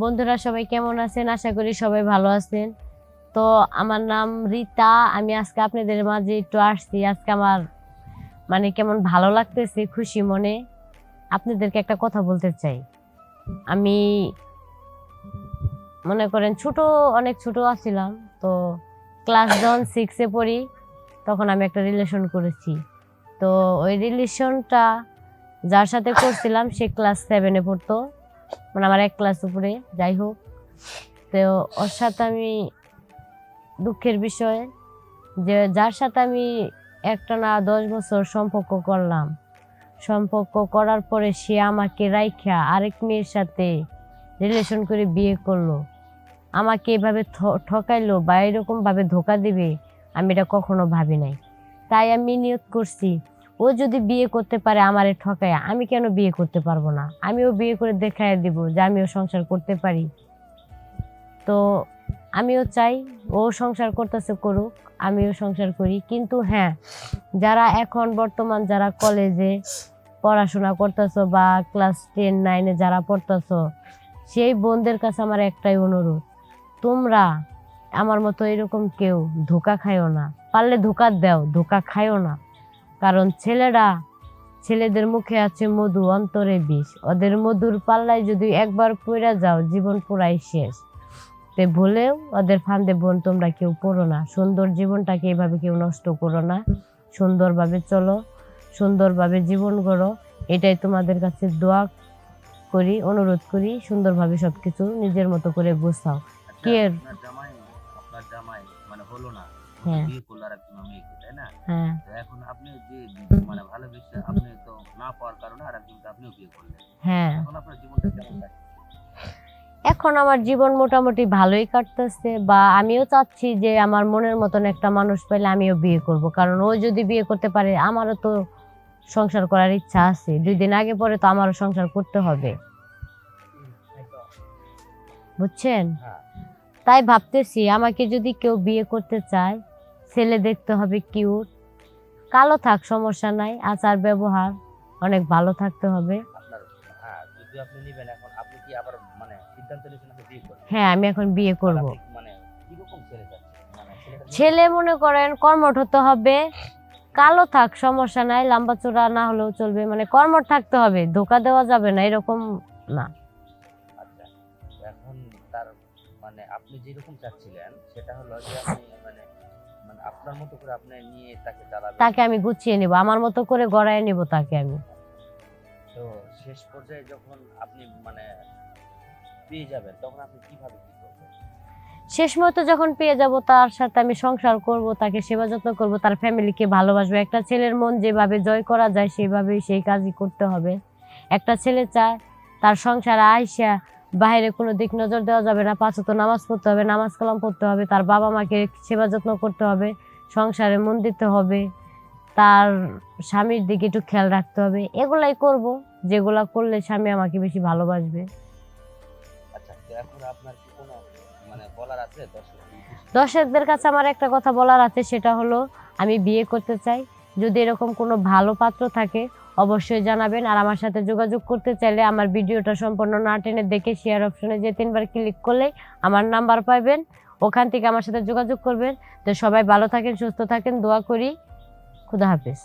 বন্ধুরা সবাই কেমন আছেন? আশা করি সবাই ভালো আছেন। তো আমার নাম রীতা, আমি আজকে আপনাদের মাঝে একটু আসছি। আজকে আমার মানে কেমন ভালো লাগতেছে, খুশি মনে আপনাদেরকে একটা কথা বলতে চাই। আমি মনে করেন ছোট, অনেক ছোট আছিলাম, তো ক্লাস যখন সিক্সে পড়ি, তখন আমি একটা রিলেশন করেছি। তো ওই রিলেশনটা যার সাথে করছিলাম, সে ক্লাস সেভেনে পড়তো। মানে আমার এক ক্লাস উপরে, যাই হোক। তো ওর সাথে আমি দুঃখের বিষয় যে যার সাথে আমি একটা না দশ বছর সম্পর্ক করলাম। সম্পর্ক করার পরে সে আমাকে রাইখা আরেক মেয়ের সাথে রিলেশন করে বিয়ে করল। আমাকে এভাবে ঠকাইলো বা এরকমভাবে ধোকা দিবে, আমি এটা কখনো ভাবি নাই। তাই আমি নিয়োগ করছি। ও যদি বিয়ে করতে পারে আমারে ঠকায়, আমি কেন বিয়ে করতে পারব না? আমিও বিয়ে করে দেখাই দিব যে আমিও সংসার করতে পারি। তো আমিও চাই ও সংসার করতেছে করুক, আমিও সংসার করি। কিন্তু হ্যাঁ যারা এখন বর্তমান যারা কলেজে পড়াশোনা করতেছো বা ক্লাস টেন, নাইনে যারা পড়তেছো, সেই বোনদের কাছে আমার একটাই অনুরোধ, তোমরা আমার মতো এরকম কেউ ধোকা খাইও না। পারলে ধোকা দাও, ধোকা খাইও না। কারণ ছেলেরা ছেলেদের মুখে আছে মধু অন্তরে বিষ। ওদের মধুর পাল্লায় যদি একবার পড়ে যাও জীবন পুরাই শেষ। তে ভুলেও ওদের ফান্দে বোন তোমরা কেউ পড়ো না। সুন্দর জীবনটাকে এভাবে কেউ নষ্ট করো না। সুন্দরভাবে চলো সুন্দরভাবে জীবন গড়ো। এটাই তোমাদের কাছে দোয়া করি অনুরোধ করি সুন্দরভাবে সব কিছু নিজের মতো করে গোছাও। কে কি মানে হলো না। হ্যাঁ। বিয়ে করল আর একজন মেয়েকে তাই না? হ্যাঁ। তো এখন আপনি যে মানে ভালোবেসে আপনি তো না পাওয়ার কারণে আর একজনকে আপনিও বিয়ে করলেন। হ্যাঁ। এখন আপনার জীবনটা কেমন কাটছে? এখন আমার জীবন মোটামুটি ভালোই কাটতেছে বা আমিও চাচ্ছি যে আমার মনের মতন একটা মানুষ পেলে আমিও বিয়ে করব। কারণ ও যদি বিয়ে করতে পারে আমারও তো সংসার করার ইচ্ছা আছে। দুই দিন আগে পরে তো আমারও সংসার করতে হবে। বুঝছেন? হ্যাঁ। তাই ভাবতেছি আমাকে যদি কেউ বিয়ে করতে চায় ছেলে দেখতে হবে কিউট কালো থাক সমস্যা নাই। আচার ব্যবহার অনেক ভালো থাকতে হবে। হ্যাঁ মানে হ্যাঁ আমি এখন বিয়ে করব। মানে মানে ছেলে মনে করেন কর্মঠ হতে হবে। কালো থাক সমস্যা নাই। লম্বা চূড়া না হলেও চলবে। মানে কর্মঠ থাকতে হবে। ধোকা দেওয়া যাবে না এরকম না। আপনি যেরকম চাচ্ছিলেন সেটা হলো যে আপনি মানে মানে আপনার মতো করে আপনি নিয়ে তাকে চালাবেন তাকে আমি গুছিয়ে নিব আমার মতো করে গড়ায় নিব তাকে আমি। তো শেষ পর্যায়ে যখন আপনি মানে পেয়ে যাবেন তখন আপনি কীভাবে কি করবেন? শেষ মতো যখন পেয়ে যাব তার সাথে আমি সংসার করব তাকে সেবা যত্ন করব তার ফ্যামিলিকে ভালোবাসবো। একটা ছেলের মন যেভাবে জয় করা যায় সেভাবেই সেই কাজই করতে হবে। একটা ছেলে চায় তার সংসার আইসা বাইরে কোনো দিক নজর দেওয়া যাবে না। পাঁচ তো নামাজ পড়তে হবে নামাজ কালাম পড়তে হবে তার বাবা মাকে সেবা যত্ন করতে হবে সংসারে মন দিতে হবে তার স্বামীর দিকে একটু খেয়াল রাখতে হবে। এগুলাই করব যেগুলা করলে স্বামী আমাকে বেশি ভালোবাসবে। আচ্ছা মানে দর্শকদের কাছে আমার একটা কথা বলার আছে সেটা হলো আমি বিয়ে করতে চাই। যদি এরকম কোনো ভালো পাত্র থাকে, অবশ্যই জানাবেন। আর আমার সাথে যোগাযোগ করতে চাইলে আমার ভিডিওটা সম্পূর্ণ না টেনে দেখে শেয়ার অপশনে যে তিনবার ক্লিক করলেই আমার নাম্বার পাবেন। ওখান থেকে আমার সাথে যোগাযোগ করবেন। তো সবাই ভালো থাকেন, সুস্থ থাকেন, দোয়া করি। খুদা হাফেজ।